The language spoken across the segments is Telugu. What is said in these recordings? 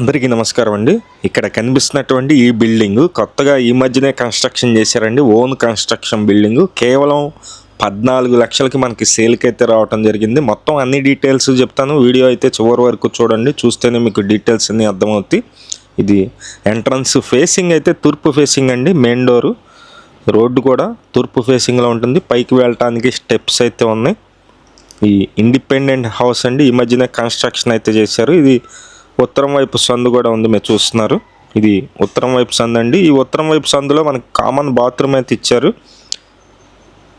అందరికీ నమస్కారం అండి. ఇక్కడ కనిపిస్తున్నటువంటి ఈ బిల్డింగ్ కొత్తగా ఈ మధ్యనే కన్స్ట్రక్షన్ చేశారండి. ఓన్ కన్స్ట్రక్షన్ బిల్డింగ్ కేవలం పద్నాలుగు లక్షలకి మనకి సేల్కి అయితే రావటం జరిగింది. మొత్తం అన్ని డీటెయిల్స్ చెప్తాను. వీడియో అయితే చివరి వరకు చూడండి. చూస్తేనే మీకు డీటెయిల్స్ అన్నీ అర్థమవుతాయి. ఇది ఎంట్రన్స్ ఫేసింగ్ అయితే తూర్పు ఫేసింగ్ అండి. మెయిన్ డోరు రోడ్డు కూడా తూర్పు ఫేసింగ్లో ఉంటుంది. పైకి వెళ్ళటానికి స్టెప్స్ అయితే ఉన్నాయి. ఈ ఇండిపెండెంట్ హౌస్ అండి. ఈ మధ్యనే కన్స్ట్రక్షన్ అయితే చేశారు. ఇది ఉత్తరం వైపు సందు కూడా ఉంది మీరు చూస్తున్నారు. ఇది ఉత్తరం వైపు సందు అండి. ఈ ఉత్తరం వైపు సందులో మనకి కామన్ బాత్రూమ్ అయితే ఇచ్చారు.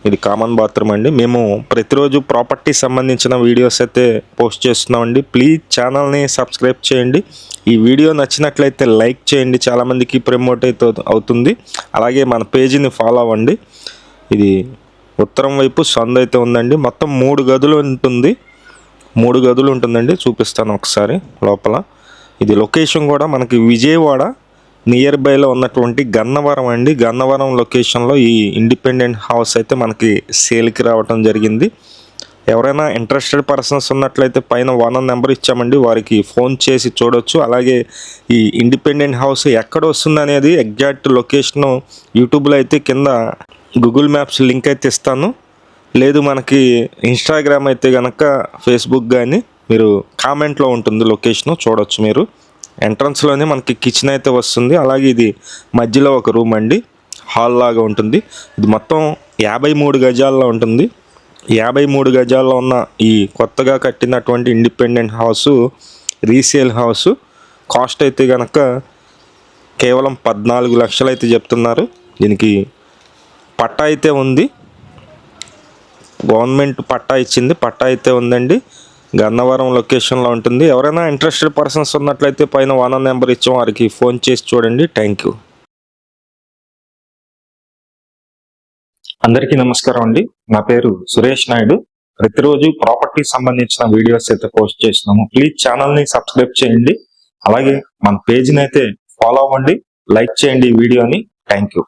ఇది కామన్ బాత్రూమ్ అండి. మేము ప్రతిరోజు ప్రాపర్టీ సంబంధించిన వీడియోస్ అయితే పోస్ట్ చేస్తున్నామండి. ప్లీజ్ ఛానల్ని సబ్స్క్రైబ్ చేయండి. ఈ వీడియో నచ్చినట్లయితే లైక్ చేయండి. చాలామందికి ప్రమోట్ అయితే అవుతుంది. అలాగే మన పేజీని ఫాలో అవ్వండి. ఇది ఉత్తరం వైపు సందు అయితే ఉందండి. మొత్తం మూడు గదులు ఉంటుంది. మూడు గదులు ఉంటుందండి చూపిస్తాను ఒకసారి లోపల. ఇది లొకేషన్ కూడా మనకి విజయవాడ నియర్ బైలో ఉన్నటువంటి గన్నవరం అండి. గన్నవరం లొకేషన్లో ఈ ఇండిపెండెంట్ హౌస్ అయితే మనకి సేల్కి రావటం జరిగింది. ఎవరైనా ఇంట్రెస్టెడ్ పర్సన్స్ ఉన్నట్లయితే పైన వన్ నెంబర్ ఇచ్చామండి వారికి ఫోన్ చేసి చూడొచ్చు. అలాగే ఈ ఇండిపెండెంట్ హౌస్ ఎక్కడ వస్తుంది అనేది ఎగ్జాక్ట్ లొకేషన్ యూట్యూబ్లో అయితే కింద గూగుల్ మ్యాప్స్ లింక్ అయితే ఇస్తాను. లేదు మనకి ఇన్స్టాగ్రామ్ అయితే కనుక ఫేస్బుక్ కానీ మీరు కామెంట్లో ఉంటుంది లొకేషన్ చూడొచ్చు మీరు. ఎంట్రన్స్లోనే మనకి కిచెన్ అయితే వస్తుంది. అలాగే ఇది మధ్యలో ఒక రూమ్ అండి. హాల్ లాగా ఉంటుంది. ఇది మొత్తం యాభై మూడు గజాల్లో ఉంటుంది. యాభై మూడు గజాల్లో ఉన్న ఈ కొత్తగా కట్టినటువంటి independent house resale house cost అయితే కనుక కేవలం పద్నాలుగు లక్షలు అయితే చెప్తున్నారు. దీనికి పట్టా అయితే ఉంది. గవర్నమెంట్ పట్టా ఇచ్చింది. పట్టా అయితే ఉందండి. గన్నవరం లొకేషన్లో ఉంటుంది. ఎవరైనా ఇంట్రెస్టెడ్ పర్సన్స్ ఉన్నట్లయితే పైన వన్ నెంబర్ ఇచ్చాం వారికి ఫోన్ చేసి చూడండి. Thank you. అందరికీ నమస్కారం అండి. నా పేరు సురేష్ నాయుడు. ప్రతిరోజు ప్రాపర్టీ సంబంధించిన వీడియోస్ అయితే పోస్ట్ చేస్తున్నాము. ప్లీజ్ ఛానల్ని సబ్స్క్రైబ్ చేయండి. అలాగే మన పేజ్ని అయితే ఫాలో అవ్వండి. లైక్ చేయండి ఈ వీడియోని. Thank you.